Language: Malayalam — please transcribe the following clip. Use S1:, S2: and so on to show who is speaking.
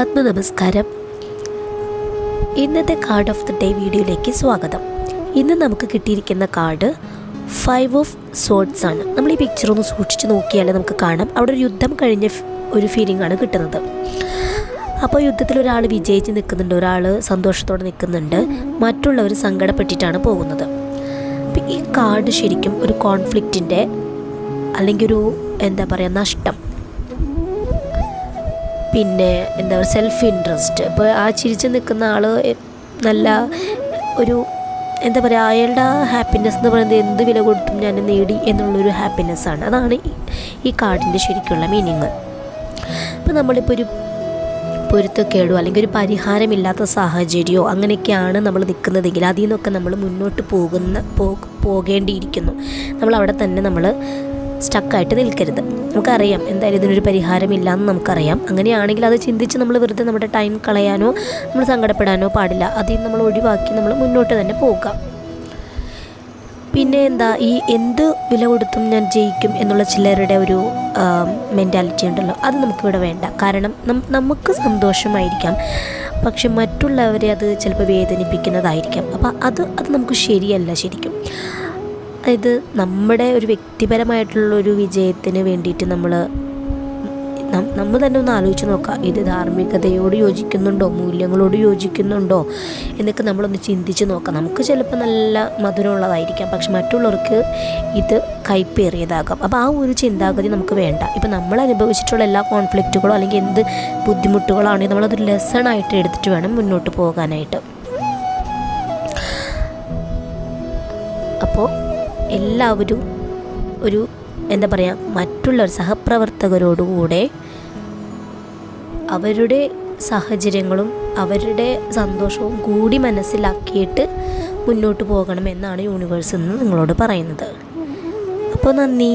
S1: ആത്മനമസ്കാരം ഇന്നത്തെ കാർഡ് ഓഫ് ദി ഡേ വീഡിയോയിലേക്ക് സ്വാഗതം. ഇന്ന് നമുക്ക് കിട്ടിയിരിക്കുന്ന കാർഡ് ഫൈവ് ഓഫ് സോഡ്സ് ആണ്. നമ്മൾ ഈ പിക്ചർ ഒന്ന് സൂക്ഷിച്ച് നോക്കിയാലേ നമുക്ക് കാണാം. അവിടെ ഒരു യുദ്ധം കഴിഞ്ഞ ഒരു ഫീലിംഗ് ആണ് കിട്ടുന്നത്. അപ്പോൾ യുദ്ധത്തിൽ ഒരാൾ വിജയിച്ച് നിൽക്കുന്നുണ്ട് ഒരാൾ സന്തോഷത്തോടെ നിൽക്കുന്നുണ്ട്. മറ്റുള്ളവർ സങ്കടപ്പെട്ടിട്ടാണ് പോകുന്നത്. ഈ കാർഡ് ശരിക്കും ഒരു കോൺഫ്ലിക്റ്റിന്റെ അല്ലെങ്കിൽ ഒരു എന്താ പറയുക നഷ്ടം. പിന്നെ എന്താ പറയുക സെൽഫ് ഇൻട്രസ്റ്റ് ഇപ്പോൾ ആ ചിരിച്ച് നിൽക്കുന്ന ആൾ നല്ല ഒരു എന്താ പറയുക അയാളുടെ ഹാപ്പിനെസ് എന്ന് പറയുന്നത് എന്ത് വില കൊടുത്തും ഞാൻ നേടി എന്നുള്ളൊരു ഹാപ്പിനെസ്സാണ് അതാണ് ഈ- കാർഡിന്റെ ശരിക്കുള്ള മീനിങ് അപ്പോൾ നമ്മളിപ്പോൾ ഒരു പൊരുത്തക്കേടോ അല്ലെങ്കിൽ ഒരു പരിഹാരമില്ലാത്ത സാഹചര്യമോ അങ്ങനെയൊക്കെയാണ് നമ്മൾ നിൽക്കുന്നതെങ്കിൽ അതിൽ നിന്നൊക്കെ നമ്മൾ മുന്നോട്ട് പോകുന്ന പോകേണ്ടിയിരിക്കുന്നു. നമ്മൾ അവിടെ തന്നെ നമ്മൾ സ്റ്റക്കായിട്ട് നിൽക്കരുത്. നമുക്കറിയാം എന്തായാലും ഇതിനൊരു പരിഹാരമില്ല എന്ന് നമുക്കറിയാം. അങ്ങനെയാണെങ്കിൽ അത് ചിന്തിച്ച് നമ്മൾ വെറുതെ നമ്മുടെ ടൈം കളയാനോ നമ്മൾ സങ്കടപ്പെടാനോ പാടില്ല. അതിൽ നമ്മൾ ഒഴിവാക്കി നമ്മൾ മുന്നോട്ട് തന്നെ പോകുക പിന്നെ എന്താ ഈ എന്ത് വില കൊടുത്തും ഞാൻ ജയിക്കും എന്നുള്ള ചിലരുടെ ഒരു മെന്റാലിറ്റി ഉണ്ടല്ലോ. അത് നമുക്കിവിടെ വേണ്ട. കാരണം നമുക്ക് സന്തോഷമായിരിക്കാം. പക്ഷെ മറ്റുള്ളവരെ അത് ചിലപ്പോൾ വേദനിപ്പിക്കുന്നതായിരിക്കാം. അപ്പോൾ അത് അത് നമുക്ക് ശരിയല്ല ശരിക്കും. അതായത് നമ്മുടെ ഒരു വ്യക്തിപരമായിട്ടുള്ള ഒരു വിജയത്തിന് വേണ്ടിയിട്ട് നമ്മൾ നമ്മൾ തന്നെ ഒന്ന് ആലോചിച്ച് നോക്കാം. ഇത് ധാർമ്മികതയോട് യോജിക്കുന്നുണ്ടോ? മൂല്യങ്ങളോട് യോജിക്കുന്നുണ്ടോ? എന്നൊക്കെ നമ്മളൊന്ന് ചിന്തിച്ച് നോക്കാം. നമുക്ക് ചിലപ്പോൾ നല്ല മധുരമുള്ളതായിരിക്കാം. പക്ഷെ മറ്റുള്ളവർക്ക് ഇത് കൈപ്പേറിയതാകാം അപ്പോൾ ആ ഒരു ചിന്താഗതി നമുക്ക് വേണ്ട. ഇപ്പോൾ നമ്മൾ അനുഭവിച്ചിട്ടുള്ള എല്ലാ കോൺഫ്ലിക്റ്റുകളോ അല്ലെങ്കിൽ എന്ത് ബുദ്ധിമുട്ടുകളാണെങ്കിൽ നമ്മളതൊരു ലെസണായിട്ട് എടുത്തിട്ട് വേണം മുന്നോട്ട് പോകാനായിട്ട്. അപ്പോൾ എല്ലാവരും ഒരു എന്താ പറയുക മറ്റുള്ള സഹപ്രവർത്തകരോടുകൂടെ അവരുടെ സാഹചര്യങ്ങളും അവരുടെ സന്തോഷവും കൂടി മനസ്സിലാക്കിയിട്ട് മുന്നോട്ട് പോകണമെന്നാണ് യൂണിവേഴ്സ് എന്ന് നിങ്ങളോട് പറയുന്നത്. അപ്പോൾ നന്ദി.